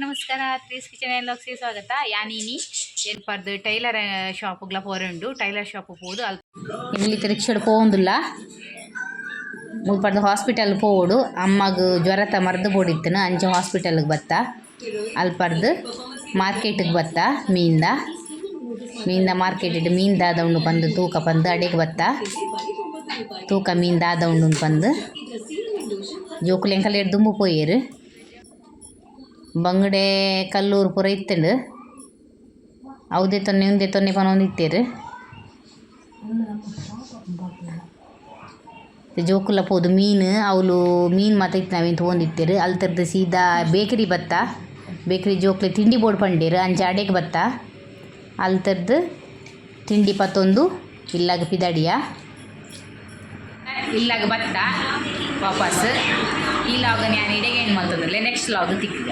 Threes kitchen ಲೋಕ್ಸಿ ಸ್ವಾಗತ. ಯಾನೀನಿ ಏನ್ಪರ್ದು ಟೈಲರ್ ಶಾಪ್ಗ್ಲ ಪೋರೆಂಡು? ಟೈಲರ್ ಶಾಪ್ ಪೋದು ಅಲ್ಲಿ ಇಲ್ಲಿ ರಿಕ್ಷಡ್ ಪೋಂದುಲ್ಲ ಮುಲ್ಪರ್ದು ಹಾಸ್ಪಿಟಲ್ ಪೋಡು ಅಮ್ಮಗ್ ಜ್ವರತ ಮರ್ದು ಬೋಡಿತ್ತನು ಅಂಚೆ ಹಾಸ್ಪಿಟಲ್ಗೆ ಬತ್ತ. ಅಲ್ಪರ್ದು ಮಾರ್ಕೆಟಿಗೆ ಬತ್ತ, ಮೀನ್ದ. ಮೀನ್ದ ಮಾರ್ಕೆಟ್ ಮೀನ್ ದಾದ ಉಂಡು ಬಂದು ತೂಕ ಬಂದು ಅಡಿಗೆ ಬತ್ತ. ತೂಕ ಮೀನ್ ದಾದ ಉಂಡು ಬಂದು ಜೋಕುಲೆಂಕಲ್ ಎಡ್ದು ಎಡ್ ದುಂಬು ಪೋಯೇರು. ಬಂಗಡೆ ಕಲ್ಲೂರು ಪೂರ ಇತ್ತಂಡು ಅವದೇ ತೊನ್ನೆ ಒಂದೆ ತೊನ್ನೆ ಪನ ಒಂದು ಇತ್ತೇರು. ಜೋಕುಲ ಪೋದು ಮೀನು ಅವಳು ಮೀನು ಮಾತ್ರ ಇತ್ತು ನಾವೇನು ತೊಗೊಂಡಿತ್ತೇರು ಅಲ್ತರ್ದು ಸೀದಾ ಬೇಕರಿ ಬತ್ತ. ಬೇಕರಿ ಜೋಕ್ಲೆ ತಿಂಡಿ ಬೋರ್ಡ್ ಪಂಡೇರು, ಅಂಚೆ ಅಡೆಗೆ ಬತ್ತ. ಅಲ್ತರ್ದು ತಿಂಡಿ ಪತ್ತೊಂದು, ಇಲ್ಲಾಗ ಪಿದಾಡಿಯ. ಇಲ್ಲಾಗ ಬತ್ತ ವಾಪಸ್. ಲಾಗ್ ನಾನು ಇಡೆಗೆ ಏನು ಮಾಡ್ತಂದ್ರೆ ನೆಕ್ಸ್ಟ್ ಲಾಗ್ ತಿಕ್ಕಿದ